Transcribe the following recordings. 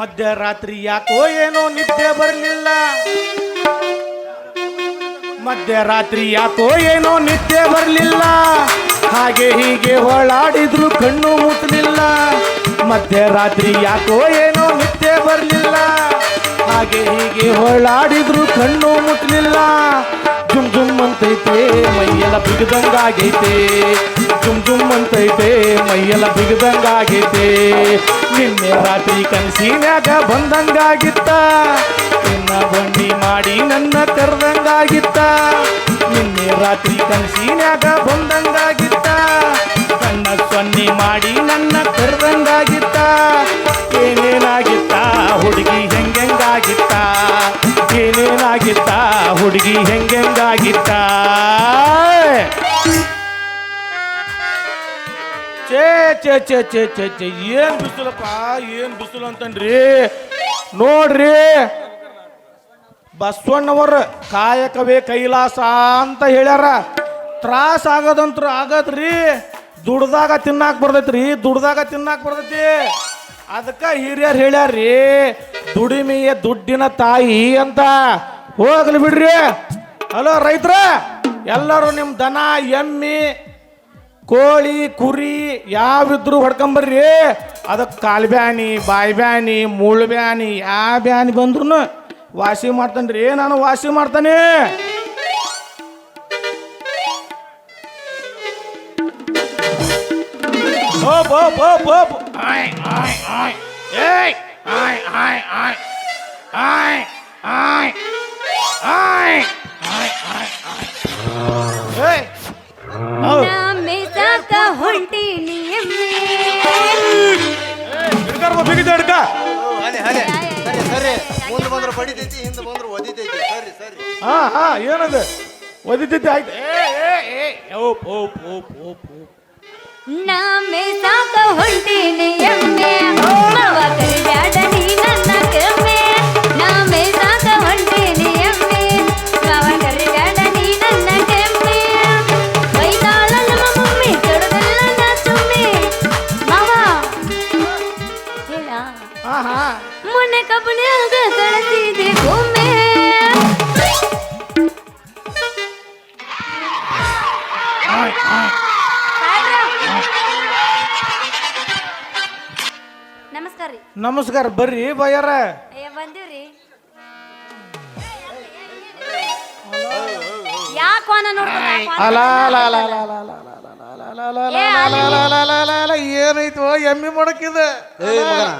ಮಧ್ಯರಾತ್ರಿ ಯಾಕೋ ಏನೋ ನಿದ್ದೆ ಬರಲಿಲ್ಲ. ಮಧ್ಯರಾತ್ರಿ ಯಾಕೋ ಏನೋ ನಿದ್ದೆ ಬರಲಿಲ್ಲ. ಹಾಗೆ ಹೀಗೆ ಹೊಳಾಡಿದ್ರು ಕಣ್ಣು ಮುಟ್ಲಿಲ್ಲ ಮಧ್ಯರಾತ್ರಿ ಯಾಕೋ ಏನೋ ನಿದ್ದೆ ಬರಲಿಲ್ಲ. ಹಾಗೆ ಹೀಗೆ ಹೊಳಾಡಿದ್ರು ಕಣ್ಣು ಮುತ್ತಲಿಲ್ಲ ಜುಮ್ ಜುಮ್ ಅಂತೈತೆ, ಮೈಯೆಲ್ಲ ಬಿಗದಂಗಾಗೈತೆ. ಜುಮ್ ಜುಮ್ ಅಂತೈತೆ, ಮೈಯೆಲ್ಲ ಬಿಗದಂಗಾಗೈತೆ. ನಿನ್ನೆ ರಾತ್ರಿ ಕನಸಿನ್ಯಾಗ ಬಂದಂಗಾಗಿತ್ತ. ನಿನ್ನ ಬಂಡಿ ಮಾಡಿ ನನ್ನ ಕರ್ದಂಗಾಗಿತ್ತ. ನಿನ್ನೆ ರಾತ್ರಿ ಕನಸಿನ್ಯಾಗ ಬಂದಂಗಾಗಿತ್ತ. ನನ್ನ ಸೊನ್ನೆ ಮಾಡಿ ನನ್ನ ಕರ್ದಂಗಾಗಿತ್ತ ಹುಡುಗಿ ಹೆಂಗೆಂಗಾಗಿತ್ತ? ಚೇ ಚೇ ಚೇ ಚೇ ಚೇ ಚೇ ಏನು ಬಿಸಿಲಪ್ಪ, ಏನ್ ಬಿಸಿಲು ಅಂತನ್ರಿ ನೋಡ್ರಿ, ಬಸವಣ್ಣವರ ಕಾಯಕವೇ ಕೈಲಾಸ ಅಂತ ಹೇಳ್ಯಾರ. ತ್ರಾಸ ಆಗದಂತ್ರ ಆಗದ್ರಿ, ದುಡ್ದಾಗ ತಿನ್ನಾಕ್ ಬರ್ತೈತ್ರಿ, ದುಡ್ದಾಗ ತಿನ್ನಾಕ್ ಬರ್ತೈತಿ. ಅದಕ್ಕ ಹಿರಿಯರು ಹೇಳ್ಯಾರ್ರಿ, ದುಡಿಮೆಯ ದುಡ್ಡಿನ ತಾಯಿ ಅಂತ. ಹೋಗ್ಲಿ ಬಿಡ್ರಿ. ಹಲೋ ರೈತರ, ಎಲ್ಲರೂ ನಿಮ್ಮ ದನ, ಎಮ್ಮಿ, ಕೋಳಿ, ಕುರಿ ಯಾವಿದ್ರು ಹೊಡ್ಕೊಂಬರ್ರಿ. ಅದಕ್ಕೆ ಕಾಲು ಬ್ಯಾನಿ ಬಾಯಿ ಬ್ಯಾನಿ ಮುಳ್ಳು ಬ್ಯಾನಿ ಯಾವ ಬ್ಯಾನಿ ಬಂದ್ರು ವಾಸಿ ಮಾಡ್ತಾನ್ರಿ ನಾನು ವಾಸಿ ಮಾಡ್ತಾನೆ ಏಯ್, ಆಯ್ ಆಯ್ ಆಯ್. ಆಯ್ ಆಯ್. ಬಿಗಿದಾಡ್ಕ ಮುಂದೆ ಬಂದ್ರೆ ಬಡಿತೈತಿ ಹಿಂದೆ ಬಂದ್ರೆ ಒದಿತೈತಿ ಸರಿ ಸರಿ ಹಾ ಹಾ ಏನದು ಒದಿತೈತಿ ಆಯ್ತು ಓಪ್ ಓಪ್ ಓಪ್ ಓಪ್ ಓಪ್ ನಾಮೆ ಸಾಕ ಹೊಂಟೀನಿ ಎಮ್ಮೆ ಮಾವ ಕರಿಯಾಡ ನೀ ನನ್ನ ಕೆಮ್ಮೆ ನಾಮೆ ಕಳಿಸಿದೆ ಒಮ್ಮೆ ನಮಸ್ಕಾರ ರೀ ನಮಸ್ಕಾರ ಬರ್ರಿ ಬಯ್ಯಾರ ಅಯ್ಯ ಬಂದಿವ್ರಿ ಯಾಕೆ ವಾನ ಅಲ ಅಲ ಅಲ ಅಲ ಅಲ ಅಲ ಅಲ ಅಲ ಅಲ ಅಲ ಅಲ ಅಲ ಅಲ ಅಲ ಅಲ ಅಲ ಅಲ ಏನೈತು ಎಮ್ಮಿ ಮಾಡಕ್ಕಿದ ಏ ಮಗನ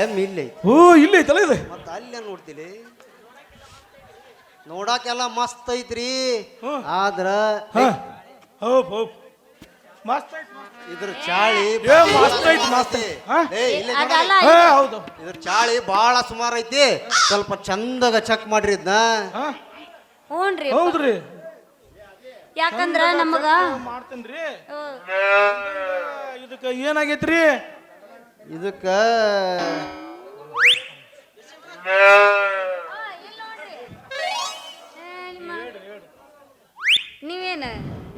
ಎಂ ಇಲ್ಲಿ ಹೂ ಇಲ್ಲಿ ಐತಲ್ಲ ಇದು? ಮತ್ತೆ ಅಲ್ಲೇ ನೋಡ್ತಿಲಿ ನೋಡಾಕೆಲ್ಲ ಮಸ್ತ್ ಐತ್ರಿ. ಹ್ಮ್. ಆದ್ರ ಹೋಪ್ ಹೋಪ್. ಮಸ್ತ್ ಐತ್ ಇದ್ರ ಚಾಳಿ ಏ ಮಸ್ತ್ ಐತ್ ಮಸ್ತ್ ಐತ್. ಹಾ? ಏ ಇಲ್ಲೇ ನೋಡ. ಅದಲ್ಲ ಹಾ ಹೌದು. ಇದ್ರ ಚಾಳಿ ಬಾಳ ಸುಮಾರು ಐತಿ. ಸ್ವಲ್ಪ ಚಂದಾಗ ಚೆಕ್ ಮಾಡ್ರಿ ಇದನ್ನ ಹಾ. ಹ್ಞೂನ್ರಿ ಹೌದ್ರಿ. ಯಾಕಂದ್ರ ನಮಗ ಮಾಡ್ತೇನ್ರಿ ಇದಕ್ಕ ಇದಕ್ಕೆ ಏನಾಗೈತ್ರಿ? ಇದಕ್ಕ ನೀವೇನು?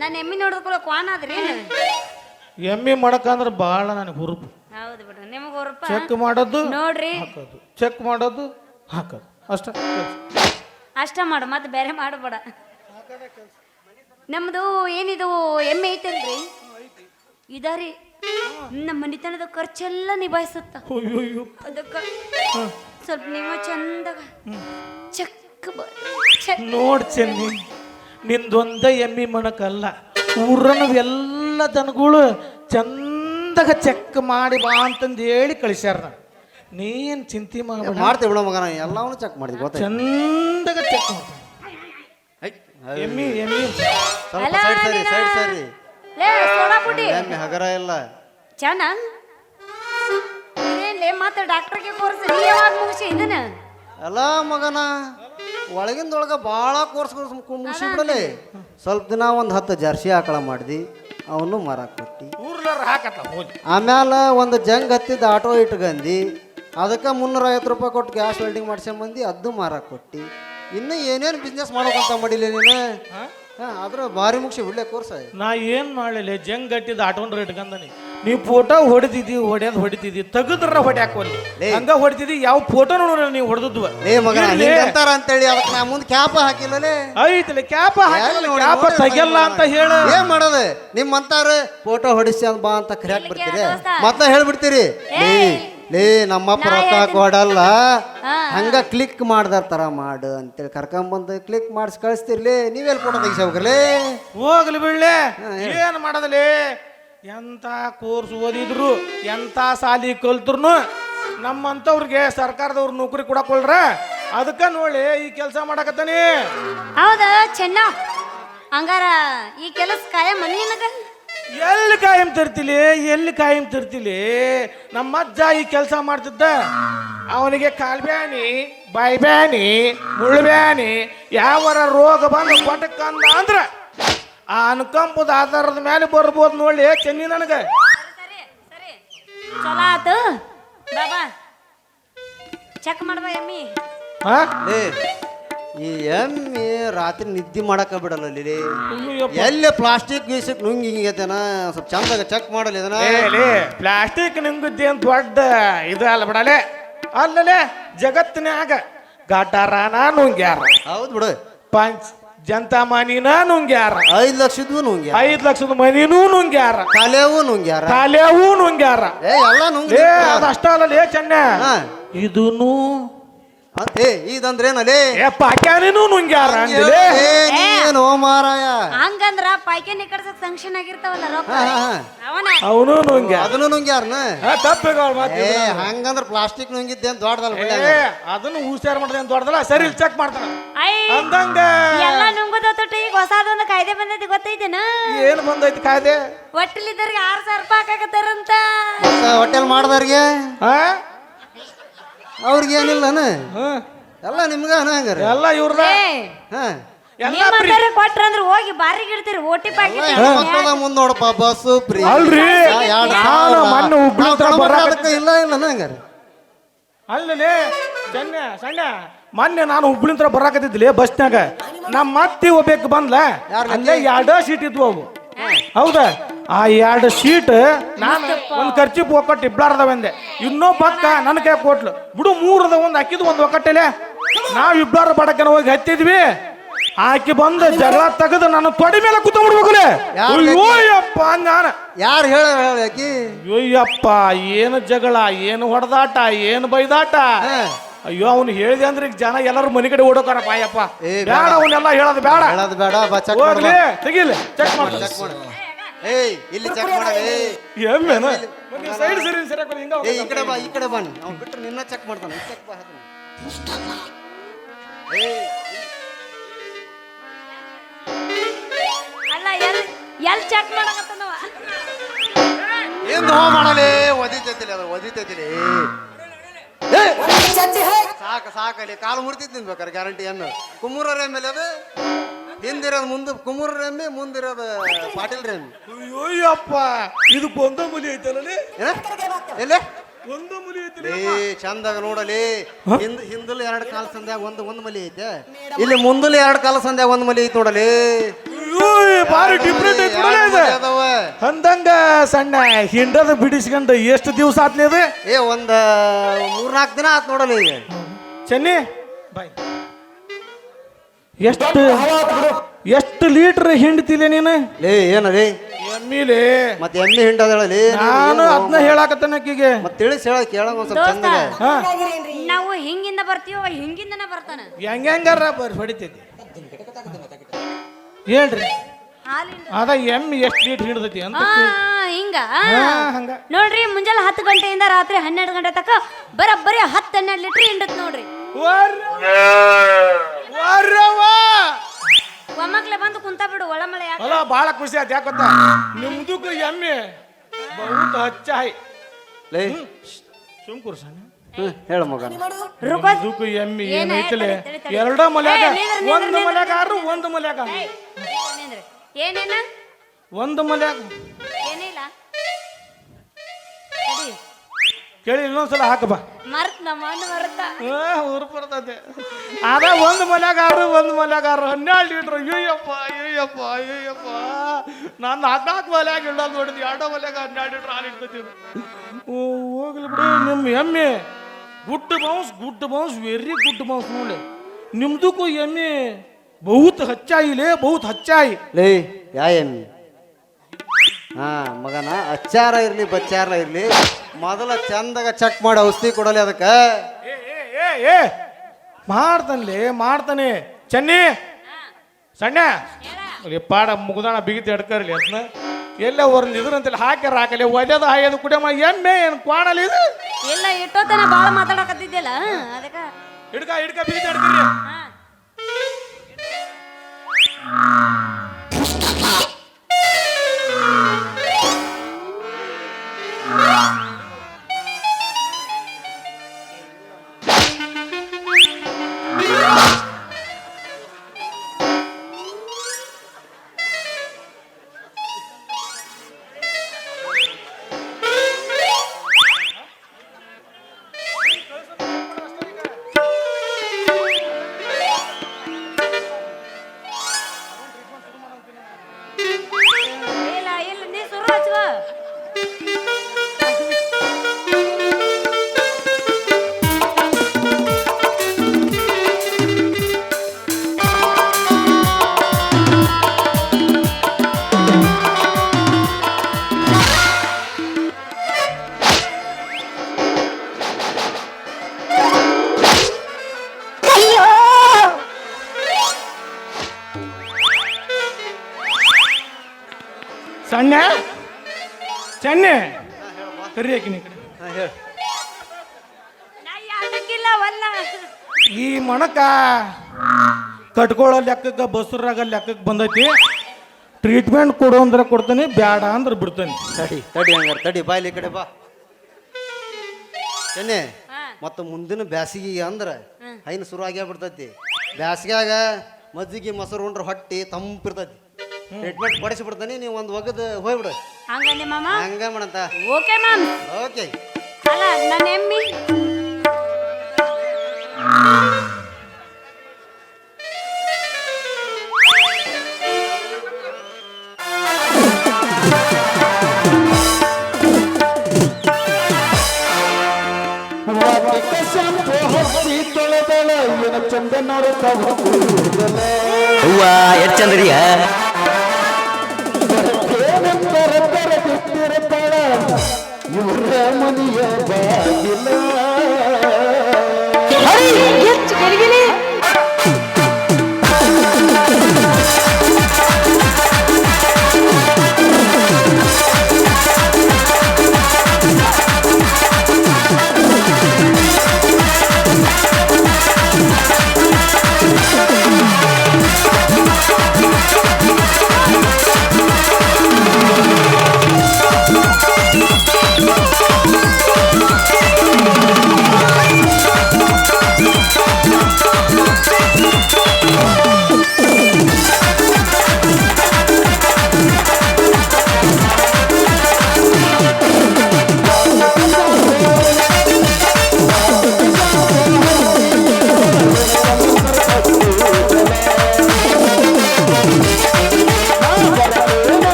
ನಾನು ಎಮ್ಮಿ ನೋಡಿದ್ಕೊಳ್ಳೋ ಕ್ವಾನ್ ಆದ್ರಿ ಎಮ್ಮಿ ಮಾಡಕಂದ್ರೆ ಬಹಳ ನನಗೆ ಹುರುಪು. ಹೌದು ಬಿಡ್ರಿ ನಿಮಗೆ ಹೊರಪ? ಚೆಕ್ ಮಾಡೋದು ನೋಡ್ರಿ. ಹಾಕೋದು. ಚೆಕ್ ಮಾಡೋದು ಹಾಕೋದು. ಅಷ್ಟ ಅಷ್ಟೇ ಅಷ್ಟ ಮಾಡು ಮತ್ತೆ ಬೇರೆ ಮಾಡಬೇಡ. ನಮ್ಮದು ಏನಿದು ಎಮ್ಮೆ ಐತಲ್ರಿ ಇದಾರಿ. ನಮ್ಮ ಮನಿತನದ ಖರ್ಚೆಲ್ಲ ನಿಭಾಯಿಸುತ್ತ. ಅಯ್ಯೋ ಅದಕ್ಕ ಸ್ವಲ್ಪ ನೀವು ಚಂದ ಚಕ್ ಬ- ಚಕ್. ನೋಡ್ ಚೆನ್ನಿ ನಿಂದೊಂದ ಎಮ್ಮಿ ಮಣಕಲ್ಲ ಊರನ ಎಲ್ಲ ದನಗಳು ಚಂದಾಗ ಚೆಕ್ ಮಾಡಿ ಬಾ ಅಂತಂದು ಹೇಳಿ ಕಳಿಸ್ಯಾರ ನಾನು ನೀನ್ ಚಿಂತೆ ಮಾಡಬೇಡ. ಮಾಡ್ತೇವೆ ಬಿಡೋ ಮಗನ ಎಲ್ಲವನ್ನೂ ಚೆಕ್ ಮಾಡಿದ್ವಿ ಗೊತ್ತಾಯ್ತು. ಚಂದಾಗ ಚೆಕ್ ಮಾಡ್ತಾನೆ ಎಮ್ಮಿ ಎಮ್ಮಿ. ಸ್ವಲ್ಪ ಅಲ್ಲ ಸೈಡ್ ಸರಿ. ಸೈಡ್ ಸರಿ ಲೇ ಸೋಡಾ ಪುಡಿ ಎಮ್ಮೆ ಹಗರ ಇಲ್ಲ. ಚನ? ಏನ್ಲೇ ಮತ್ತೆ ಡಾಕ್ಟರ್ಗೆ ಕೋರ್ಸ್ ನೀ ಯಾವಾಗ ಮುಗಿಸಿ ಇದನ್ನ? ಅಲ್ಲ ಮಗನ ಒಳಗಿಂದೊಳಗ ಭಾಳ ಕೋರ್ಸ್ ಕೋರ್ಸ್ ಮುಗಿಸಿ ಬಿಡಲೆ. ಸ್ವಲ್ಪ ದಿನ ಒಂದು ಹತ್ತು ಜರ್ಸಿ ಆಕಳ ಮಾಡಿದಿ ಅವನು ಮರ ಕೊಟ್ಟಿ. ಊರ್ಲಾರ ಹಾಕತ್ತ ಹೋಗಿ ಆಮ್ಯಾಲ ಒಂದು ಜಂಗ್ ಹತ್ತಿದ ಆಟೋ ಇಟ್ಕಂದಿ ಅದಕ್ಕೆ ಮುನ್ನೂರ ಐವತ್ತು ರೂಪಾಯಿ ಕೊಟ್ಟು ಗ್ಯಾಸ್ ವೆಲ್ಡಿಂಗ್ ಮಾಡ್ಸ್ಕೊಂಬಂದು ಅದು ಮಾರಕ್ಕೆ ಕೊಟ್ಟಿ. ಇನ್ನು ಏನೇನು ಬಿಸ್ನೆಸ್ ಮಾಡ್ಬೇಕಂತ ಮಾಡಿಲ್ಲ ನೀನು? ಹಾಂ? ಆದ್ರೆ ಭಾರಿ ಮುಗಿಸಿ ಒಳ್ಳೆ ಕೋರ್ಸ್. ನಾ ಏನ್ ಮಾಡಲಿಲ್ಲ ಜಂಗ್ ಗಟ್ಟಿದ ಆಟೋನ್ ರೇಟ್ ಗಂದನಿ ನೀ ಫೋಟೋ ಹೊಡೆದಿದ್ದಿ ಹೊಡ್ಯದ್ ಹೊಡಿತಿದ್ದಿ ತೆಗೆದ್ರ ಹೊಡ್ಯಾಕ ಲೇ. ಹಂಗ ಹೊಡಿತಿದ್ದಿ ಯಾವ ಫೋಟೋ ನೋಡೋಣ ನೀವು ಹೊಡೆದದ್ವ. ಲೇ ಮಗನ ಅಂತ ಅಂತೇಳಿ ಅದಕ್ಕೆ ನಾ ಮುಂದೆ ಕ್ಯಾಪ ಹಾಕಿಲ್ಲಲೇ ಐತಲೆ ಕ್ಯಾಪ ಹಾಕಿಲ್ಲ ನೋಡಿ, ಕ್ಯಾಪ ನೋಡಿ, ತೆಗಿಯಲ್ಲ ಅಂತ ಹೇಳ. ಏನ್ ಮಾಡೋದು? ನಿಮ್ಮಂತಾರ ಫೋಟೋ ಹೊಡಿಸಿ ಅಂತ ಬಾ ಅಂತ ಕರೆಯಕ್ ಬರ್ತೀರಿ. ಬಿಡ್ತೀರಿ ಮತ್ತೆ ಹೇಳ್ಬಿಡ್ತೀರಿ. ಲೇ. ಲೇ ನಮ್ಮಪ್ಪ ರೊಕ್ಕ ಕೊಡಲ್ಲ. ಹಂಗ ಕ್ಲಿಕ್ ಮಾಡ್ದಾರ ತರ ಮಾಡು ಅಂತೇಳಿ ಕರ್ಕೊಂಬಂದು ಕ್ಲಿಕ್ ಮಾಡಿಸಿ ಕಳಿಸ್ತಿರ್ಲಿ ನೀವೆಲ್ಲಿ ಫೋಟೋ ತೆಗಿಸೋಗ್ರಲೇ ಹೋಗ್ಲಿ ಬಿಡ್ಲೆ. ಏನ್ ಮಾಡದಲಿ ಎಂತ ಕೋರ್ಸ್ ಓದಿದ್ರು ಎಂಥ ಸಾಲಿ ಕಲ್ತ್ರು ನಮ್ಮಂತವ್ರಿಗೆ ಸರ್ಕಾರದವ್ರು ನೌಕರಿ ಕೊಡಕೊಳ್ರ ಅದಕ್ಕೆ ನೋಡಿ ಈ ಕೆಲಸ ಮಾಡಕತ್ತಾನೆ. ಹೌದಾ ಚೆನ್ನ? ಹಂಗಾರ ಈ ಕೆಲಸ ಕಾಯಂ ಎಲ್ಲಿ ಕಾಯಂ ತರ್ತಿಲಿ ಎಲ್ಲಿ ಕಾಯಂ ತರ್ತಿಲಿ? ನಮ್ಮ ಅಜ್ಜ ಈ ಕೆಲಸ ಮಾಡ್ತಿದ್ದ. ಅವನಿಗೆ ಕಾಲ್ಬ್ಯಾನಿ ಬಾಯ್ಬ್ಯಾನಿ ಮುಳ್ಬ್ಯಾನಿ ಯಾವರ ರೋಗ ಬಂದು ಪಟಕ್ಕಂದ ಅಂದ್ರ ಆ ಅನುಕಂಪದ ಆಧಾರದ ಮೇಲೆ ಬರ್ಬೋದು ನೋಡಿ ಚೆನ್ನಿ ನನಗೆ. ಸರಿ ಸರಿ ಚಲೋ ಆತು. ಬಾಬಾ ಚೆಕ್ ಮಾಡ್ಬಾ ಎಮ್ಮಿ. ಹಾ ಲೇ ಈ ಎಮ್ಮಿ ರಾತ್ರಿ ನಿದ್ದೆ ಮಾಡಕ ಬಿಡಲ್ಲ ಇಲ್ಲಿ. ಎಲ್ಲಿ ಪ್ಲಾಸ್ಟಿಕ್ ಗೀಸಿಕ್ ನುಂಗಿ ಹಿಂಗೈತೇನ ಸ್ವಲ್ಪ ಚಂದಾಗ ಚೆಕ್ ಮಾಡಲ್ಲ ಇದನ್ನ. ಪ್ಲಾಸ್ಟಿಕ್ ನುಂಗಿದ್ದೆ ಅಂತ ದೊಡ್ಡ ಇದು ಅಲ್ಲ ಬಿಡಲೆ ಅಲ್ಲಲೇ ಜಗತ್ತಿನ್ಯಾಗ ಗಟಾರಾನ ನುಂಗ್ಯಾರ. ಹೌದು ಬಿಡು. ಪಂಚ್ ಜನತಾ ಮನಿನ ನುಂಗ್ಯಾರ. ಐದು ಲಕ್ಷದ್ದು ನುಂಗ್ಯಾರ. ಐದ್ ಲಕ್ಷದ ಮನಿನೂ ನುಂಗ್ಯಾರ. ತಲೆವು ನುಂಗ್ಯಾರ. ತಲೆವು ನುಂಗ್ಯಾರ. ಏ ಎಲ್ಲ ನುಂಗಿ ಲೇ ಅದಷ್ಟ ಅಲ್ಲ ಲೇ ಚೆನ್ನ. ಹಾ. ಏ ಇದಂದ್ರೇನಲೇ ಏ ಪಾಕ್ಯಾನಿನೂ ನುಂಗ್ಯಾರ ಅಂದಿಲೇ? ನೀನು ಮಾರಾಯ. ಹಂಗಂದ್ರ ಪಾಯ್ಕೆನಿ ಕಡ್ಸಕ್ ಸಂಕ್ಷನ್ ಆಗಿರ್ತಾವಲ್ಲ ರೊಕ್ಕ. ಅವನ. ಅವನು ನುಂಗ್ಯ? ಅದನ್ನು ನುಂಗ್ಯಾರನ ತಪ್ಪಿಗಳ ಮತ್ತೆ ಏ ಹಂಗಂದ್ರ ಪ್ಲಾಸ್ಟಿಕ್ ನುಂಗಿದ್ದೆ ಅಂತ ದೊಡ್ಡದಲ್ಲ ಬಿಡ ಅದನ್ನು ಹುಷಾರ್ ಮಾಡಿದೆ ಅಂತ ದೊಡ್ಡದಲ್ಲ ಸರಿ ಚೆಕ್ ಮಾಡ್ತಾನ. ಅಂದಂಗ. ಎಲ್ಲ ನುಂಗುದ ತೊಟ್ಟು ಈಗ ಹೊಸದೊಂದು ಕಾಯ್ದೆ ಬಂದೈತಿ ಗೊತ್ತೈತೇನ? ಏನ್ ಬಂದೈತಿ ಕಾಯ್ದೆ? ಒಟ್ಟಿಲಿದ್ದವ್ರಿಗೆ ಆರ್ ಸಾವಿರ ರೂಪಾಯಿ ಹಾಕಾಕತ್ತಾರಂತ. ಹೋಟೆಲ್ ಮಾಡ್ದವ್ರಿಗೆ? ಹಾ ಅವ್ರಿಗೆ ಏನಿಲ್ಲ. ಎಲ್ಲ ನಿಮ್ಗ ಹಂಗಾರ? ಎಲ್ಲ ಇವ್ರದ. ಏ ಹಾ. ಎಲ್ಲ ನಿಮ್ಮಂತಾರೆ ಕೊಟ್ರಂದ್ರ ಹೋಗಿ ಬಾರಿಗೆ ಇಡ್ತೀರಿ ಓಟಿ ಪ್ಯಾಕೆಟ್ ಮಕ್ಕಳ ಮುಂದೆ ನೋಡಪ್ಪ ಬಸ್ ಫ್ರೀ. ಅಲ್ರಿ. ನಾನು ಇಲ್ಲ ಇಲ್ಲ ಅಲ್ಲಲೇ ಸಣ್ಣ ಸಣ್ಣ. ಮೊನ್ನೆ ನಾನು ಹುಬ್ಳಿಂತ್ರ ಬರಾಕತ್ತಿದ್ಲಿ ಬಸ್ನ್ಯಾಗ ನಮ್ಮ ಅತ್ತಿ ಒಬ್ಬೇಕು ಬಂದ್ಲ. ಅಲ್ಲೇ ಎರಡ ಸೀಟ್ ಇದ್ವು ಅವು. ಹೌದಾ? ಆ ಎರಡು ಶೀಟ್ ನಾನು ಒಂದು ಖರ್ಚಿ ಒಕ್ಕಟ್ಟು ಇಬ್ಬಾರ್ದವೆಂದೆ ಇನ್ನೊಬ್ಬ ಪಕ್ಕ ನನ್ನ ಕೈ ಕೊಟ್ಲು. ಬಿಡು ಮೂರದ ಒಂದು ಹಾಕಿದ್ ಒಂದು ಒಕ್ಕಟ್ಟೆಲೆ. ನಾವು ಇಬ್ಲಾರ ಬಡಕನ ಹೋಗಿ ಹತ್ತಿದ್ವಿ. ಆಕಿ ಬಂದು ಜಗಳ ತೆಗೆದು ನನ್ನ ತೊಡೆ ಮೇಲೆ ಕೂತ್ಬಿಡ್ಬೇಕಲೆ ಯಾರ್ ಅಯ್ಯೋ ಯಪ್ಪ ನಾನು. ಯಾರು ಹೇಳ ಆಕಿ? ಅಯ್ಯಪ್ಪ ಏನು ಜಗಳ ಏನು ಹೊಡೆದಾಟ ಏನು ಬೈದಾಟ? ಅಯ್ಯೋ ಅವ್ನು ಹೇಳಿದೆ ಅಂದ್ರೆ ಈಗ ಜನ ಎಲ್ಲರೂ ಮನೆ ಕಡೆ ಓಡೋಕಾರಪ್ಪ ಅಯ್ಯಪ್ಪ. ಬೇಡ ಬೇಡ. ಅವನ್ನೆಲ್ಲ ಹೇಳೋದು ಬೇಡ. ಹೇಳೋದು ಬೇಡ ಹೋಗ್ಲಿ ತೆಗಿಲಿ ಚೆಕ್ ಮಾಡಿ ಚೆಕ್ ಮಾಡು. ಏಯ್ ಇಲ್ಲಿ ಚೆಕ್ ಮಾಡಲೇ ಎಮ್ಮೆನ ಸೈಡ್ ಸರಿ ಸರಿ ಹಾಕೊಳ್ಳಿ, ಹಿಂಗ ಏ ಈ ಕಡೆ ಬಾ ಈ ಕಡೆ ಬನ್ನಿ ಅವ್ನು ಬಿಟ್ರೆ ನಿನ್ನ ಚೆಕ್ ಮಾಡ್ತಾನೆ ಚೆಕ್ ಬಾ ಹಾಕು. ಏಯ್ ಅಲ್ಲ ಎಲ್ ಎಲ್ ಚೆಕ್ ಮಾಡಕತ್ತನವ ಏನು ಹೋ ಮಾಡಲೇ? ಒದಿತೈತಿಲಿ ಅದು ಒದಿತೈತಿಲಿ. ಏ ಸಾಕು ಸಾಕಲ್ಲಿ ಕಾಲು ಮುರಿತಿದ್ದು ಬೇಕಾರೆ ಗ್ಯಾರಂಟಿ ಏನು ಕುಮ್ಮೂರ ಮೇಲೆ ಅದು. ಹಿಂದಿರೋದು ಮುಂದೆ ಕುಮುರ್ ರೇಮಿ ಮುಂದಿರೋದು ಪಾಟೀಲ್ ರೇಮಿ ಅಯ್ಯೋ ಯಪ್ಪ ಇದು ಒಂದ ಮುಲಿ ಐತಲ್ಲೇ ಎಲ್ಲ? ಒಂದು ಮುಲಿ ಐತಿ ಏ ಚಂದಾಗ ನೋಡಲಿ. ಹಿಂದ್ ಹಿಂದಲ್ ಎರಡು ಕಾಲ ಸಂದ್ಯಾಗ ಒಂದು ಒಂದು ಮಲಿ ಐತೆ. ಇಲ್ಲಿ ಮುಂದಲ್ ಎರಡು ಕಾಲ ಸಂದ್ಯಾಗ ಒಂದು ಮಲಿ ಐತಿ ನೋಡಲಿ. ಅಯ್ಯೋ ಭಾರಿ ಡಿಫ್ರೆಂಟ್ ಐತಿ. ಅಂದಂಗ ಸಣ್ಣ ಹಿಂಡದ ಬಿಡಿಸ್ಕೊಂಡು ಎಷ್ಟು ದಿವಸ ಆತ್ಲಿ ಅದು ಏ ಒಂದ್ ಮೂರ್ನಾಲ್ಕು ದಿನ ಆತ್ ನೋಡಲಿ ಚೆನ್ನಿ? ಬಾಯ್. ಎಷ್ಟು ಎಷ್ಟು ಲೀಟರ್ ಹಿಂಡ್ತಿಲ್ಲ ನೀನು? ಲೇ ಏನರಿ ಎಮ್ಮಿಲಿ ಮತ್ತೆ ಎಮ್ಮಿ ಹಿಂಡದಳಲಿ ನಾನು ಅದನ್ನ ಹೇಳಾಕತ್ತೇನೆ ಆಕಿಗೆ. ಮತ್ತೆ ತಿಳಿಸಿ ಹೇಳ ಕೇಳಂಗ ಒಂದ್ ಸ್ವಲ್ಪ ಚಂದ ನಾವು ಹಿಂಗಿಂದ ಬರ್ತೀವ ಹಿಂಗಿಂದನೇ ಬರ್ತಾನೆ? ಬರ್ತಾನ ಹೆಂಗ ಹೆಂಗಾರ ಬರ್ ಹೊಡಿತೈತಿ? ಹೇಳ್ರಿ. ಅದ ಎಮ್ಮಿ ಎಷ್ಟು ಲೀಟರ್ ಹಿಡ್ದೈತಿ ಅಂತ ಹಿಂಗ. ನೋಡ್ರಿ ಮುಂಜಾನೆ ಹತ್ತು ಗಂಟೆಯಿಂದ ರಾತ್ರಿ ಹನ್ನೆರಡು ಗಂಟೆ ತಕ ಬರೀ ಹತ್ತು ಹನ್ನೆರಡು ಲೀಟರ್ ಹಿಂಡತ್ ನೋಡ್ರಿ. ಒಮ್ಮಕ್ಲೆ ಬಂದು ಕುಂತ ಬಿಡು ಒಳಮಳೆ ಯಾಕೆ? ಅಲ್ಲ ಬಹಳ ಖುಷಿ ಆಯ್ತು ಯಾಕೊತ್ತ ನಿಮ್ದಕ್ಕೆ ಎಮ್ಮೆ. ಬಹುತ ಹಚ್ಚ ಹೈ ಲೇ. ಸುಮ್ ಕುರ್ಸಣ ಹ್ಮ್ ಹೇಳ ಮಗ. ರುಕೋ. ಎಮ್ಮೆ ಏನ್ ತಡಿ. ಎರಡ ಮಲ್ಯಾಗ ಒಂದು ಮಲ್ಯಾಗ ಆರು ಒಂದು ಮಲ್ಯಾಗ ಏನೇನ? ಒಂದು ಮಲ್ಯಾಗ ಕೇಳಿ ಇನ್ನೊಂದ್ಸಲ ಹಾಕಪ್ಪ ಮರ್ತ್ ನಮ್ಮ ಅಣ್ಣ ಮರ್ತ. ಊರು ಬರ್ತದೆ. ಅದ ಒಂದು ಮನ್ಯಾಗಾರು ಒಂದು ಮನ್ಯಾಗಾರು. ಹನ್ನೆರಡು ಲೀಟ್ರ್ ಅಯ್ಯಪ್ಪ ಅಯ್ಯಪ್ಪ ಅಯ್ಯಪ್ಪ ನಾನು ಹದಿನಾಲ್ಕು ನಾಲ್ಕು ಮಲ್ಯಾಗ ಇಡೋದು ನೋಡಿದ್ವಿ. ಎರಡೋ ಮಲ್ಯಾಗ ಹನ್ನೆರಡು ಲೀಟ್ರ್ ಹಾಲು ಇಡ್ತೈತಿ ಹೋಗ್ಲಿ ಬಿಡು ನಿಮ್ಮ ಎಮ್ಮೆ. Good bounce good bounce very good bounce ನೋಡಿ ನಿಮ್ದಕ್ಕೂ ಎಮ್ಮೆ. ಬಹುತ್ ಹಚ್ಚಾಯಿಲೇ ಬಹುತ್ ಹಚ್ಚಾಯಿ. ಲೇ ಯಾ ಎಮ್ಮಿ? ಹಾ ಮಗನ ಅಚ್ಚಾರ ಇರ್ಲಿ ಬಚ್ಚಾರ ಇರ್ಲಿ. ಮೊದಲ ಚಂದಾಗ ಚೆಕ್ ಮಾಡಿ ಔಷಧಿ ಕೊಡಲಿ ಅದಕ್ಕೆ. ಏ ಏ ಏ ಏ. ಮಾಡ್ತಾನೆ ಮಾಡ್ತಾನೆ. ಚೆನ್ನಿ. ಸಣ್ಣ. ಪಾಡ ಮುಗ್ದಾಣ ಬಿಗಿತ ಎಡ್ಕರ್ಲಿ ಅದನ್ನ ಎಲ್ಲ ಒಂದು ಇದ್ರಂತಲ್ಲಿ ಹಾಕ್ಯಾರ ಹಾಕಲಿ. ಒದ್ಯದ ಹಾಯೋದು ಕುಡಿಯ ಎಮ್ಮೆ ಏನು ಕ್ವಾಣಲಿ ಇದು? ಇಲ್ಲ ಇಟ್ಟೋತನ ಬಾಳ ಮಾತಾಡಕತ್ತಿದ್ಯಲ್ಲ ಅದಕ್ಕ. ಹಿಡ್ಕ ಹಿಡ್ಕ ಬಿಗಿತ ಎಡ್ಕರ್ಲಿ. ಹಾ. ಸಣ್ಣ? ಚೆನ್ನೆ ಕರಿ ಈ ಕಡೆ ಹಾ, ಹೇಳು. ನಾ ಯಾತಕ್ಕಿಲ್ಲ ಈ ಮಣಕ ಕಟ್ಕೊಳ್ಳೋ ಲೆಕ್ಕಕ್ಕೆ ಬಸ್ರಾಗ ಲೆಕ್ಕಕ್ಕೆ ಬಂದೈತಿ. ಟ್ರೀಟ್ಮೆಂಟ್ ಕೊಡು ಅಂದ್ರೆ ಕೊಡ್ತಾನೆ ಬೇಡ ಅಂದ್ರೆ ಬಿಡ್ತಾನೆ. ತಡಿ ತಡಿ ಹಂಗಾರ ತಡಿ ಬಾಯ್ಲಿ ಈ ಕಡೆ ಬಾ. ಚೆನ್ನೆ ಹಾ. ಮತ್ತು ಮುಂದಿನ ಬ್ಯಾಸಿಗೆ ಅಂದ್ರೆ ಹೈನು ಶುರು ಆಗೇ ಬಿಡ್ತೈತಿ ಬ್ಯಾಸಿಗ್ಯಾಗ ಮಜ್ಜಿಗೆ ಮೊಸರು ಉಂಡ್ರೆ ಹೊಟ್ಟಿ ತಂಪಿರ್ತೈತಿ ಟ್ರೀಟ್ಮೆಂಟ್ ಕೊಡಿಸಿ ಬಿಡ್ತಾನೆ ನೀವು ಒಂದು ಒಗದು ಹೋಗ್ಬಿಡು. ಹಂಗಂದೆ ಮಾಮ? ಹಂಗ ಮಾಡಂತ? ಓಕೆ ಮ್ಯಾಮ್ ಓಕೆ ಅಲ್ಲ ನನ್ನ ಎಮ್ಮಿ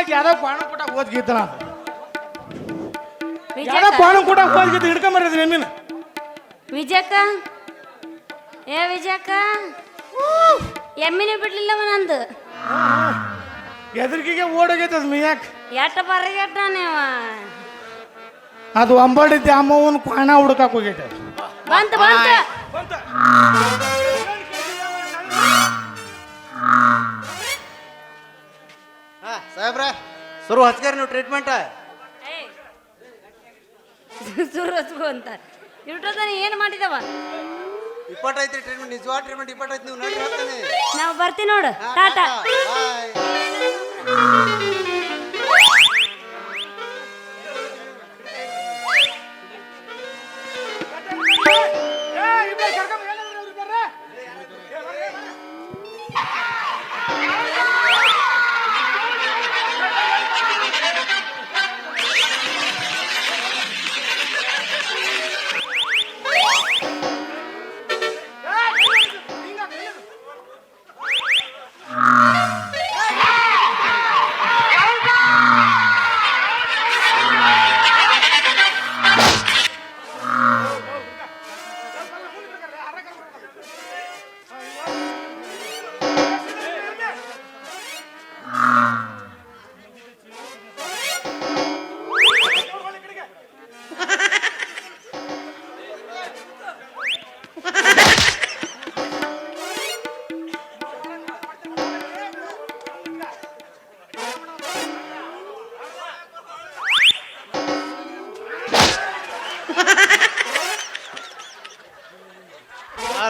ಐತೆ ಯಾರೋ ಊರು ಪಾಕಿ ಯಾವ್ದೋ ಬಾಣ ಕೂಡ ಹೋದ್ ಗೀತನ ಯಾವ್ದೋ ವಿಜಯಕ್ಕ ಬಾಣ ಕೂಡ ಹೋದ್ ಗೀತ ಹಿಡ್ಕೊಂಬರಿದ್ರಿ ಎಮ್ಮಿನ ವಿಜಯಕ್ಕ. ಏ ವಿಜಯಕ್ಕ. ಎಮ್ಮಿನೇ ಬಿಡ್ಲಿಲ್ಲವ ನಂದು. ಎದುರಿಗಿಗೆ ಓಡೋಗೈತೆ ಅದು ಮಿಯಾಕ್. ಎಟ್ಟ ಬರಗೆಟ್ಟ ನೀವ? ಅದು ಅಂಬಡಿದ್ದೆ ಅಮ್ಮವನ್ ಕ್ವಾಣ ಹುಡ್ಕಾಕ್ ಹೋಗೈತೆ. ಬಂತ. ಬಂತ. ಶುರು ಹಚ್ಕಾರ ನೀವು ಟ್ರೀಟ್ಮೆಂಟ್ ಹಚ್ಕೋ ಅಂತ. ಇಟ್ಟೋದನ್ನ ಏನು ಮಾಡಿದವ? ಇಪ್ಪತ್ತೈತಿ ಟ್ರೀಟ್ಮೆಂಟ್ ನಿಜವಾದ ಟ್ರೀಟ್ಮೆಂಟ್ ಇಪ್ಪತ್ತೈತಿ ನೀವು ನೋಡಿ ನಾವು ಬರ್ತೀನಿ ನೋಡು. ಟಾಟಾ.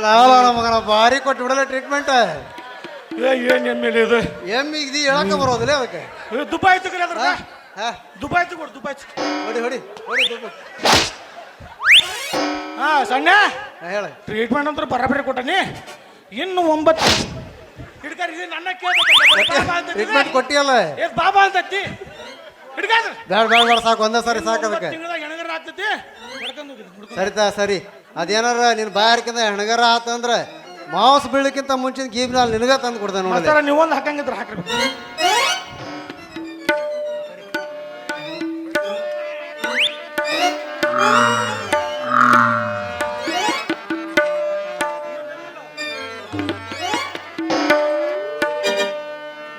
ಬಾಯ್ ಅಲ್ಲ ಅಲ್ಲ ಮಗನ ಭಾರಿ ಕೊಟ್ಟು ಬಿಡಲ್ಲ ಟ್ರೀಟ್ಮೆಂಟ್ ಏ, ಏನ್ ಎಮ್ಮೆಲೆ ಇದು ಎಮ್ಮಿಗೆ ಇದು ಹೇಳಕ್ಕ ಬರೋದಿಲ್ಲ ಅದಕ್ಕೆ ಏ, ದುಬಾಯ್ ತಗ್ರಿ ಅದ್ರ ಹಾ ಹಾ ದುಬಾಯ್ ತಗೊಡು ದುಬಾಯ್ ತಗೋ. ಹೊಡಿ ಹೊಡಿ ಹೊಡಿ ದುಡ್ಡು. ಹಾ ಸಣ್ಣ ಹಾ, ಹೇಳ ಟ್ರೀಟ್ಮೆಂಟ್ ಅಂತ ಬರಾಬರಿ ಕೊಟ್ಟನಿ ಇನ್ನು ಒಂಬತ್ತು ಹಿಡ್ಕಾರಿ ಇದು ನನ್ನ ಕೇಳ್ಬೇಕಲ್ಲ ಟ್ರೀಟ್ಮೆಂಟ್ ಕೊಟ್ಟಿಯಲ್ಲ ಏ ಬಾಬಾ ಅಂತತಿ ಹಿಡ್ಕಾದ್ರ ಬೇಡ ಬೇಡ ಬೇಡ ಸಾಕು ಒಂದೇ ಸರಿ ಸಾಕು ಅದಕ್ಕೆ ತಿಂಗಳದಾಗ ಹೆಣಗರ ಆಗ್ತತಿ ಹೊಡ್ಕೊಂಡು ಹೋಗಿದ್ದು ಹುಡ್ಕೊಂಡು. ಸರಿತಾ ಸರಿ ಅದೇನಾರ ನಿನ್ನ ಬಾಯಾರಿಕಿಂದ ಹೆಣಗಾರ ಆತಂದ್ರ ಮಾಂಸ ಬೀಳಕ್ಕಿಂತ ಮುಂಚಿನ ಗೀಬ್ನ ಅಲ್ಲಿ ನಿನಗ ತಂದು ಕೊಡ್ತಾನೆ ನೋಡಿ ನೀವೊಂದು ಹಾಕಂಗಿದ್ರೆ ಹಾಕ್ರಿ.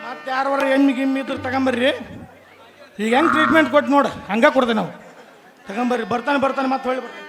ಮತ್ತೆ ಯಾರವರ ಗಿಮ್ಮಿ ಇದ್ರ ತಗೊಂಬರ್ರಿ. ಈಗ ಹೆಂಗೆ ಟ್ರೀಟ್ಮೆಂಟ್ ಕೊಟ್ಟು ನೋಡು, ಹಂಗೆ ಕೊಡ್ತೇವೆ ನಾವು. ತಗೊಂಬರ್ರಿ, ಬರ್ತಾನೆ ಬರ್ತಾನೆ, ಮತ್ತೆ ಹೊಳ್ಳಿ ಬರ್ತಾನೆ.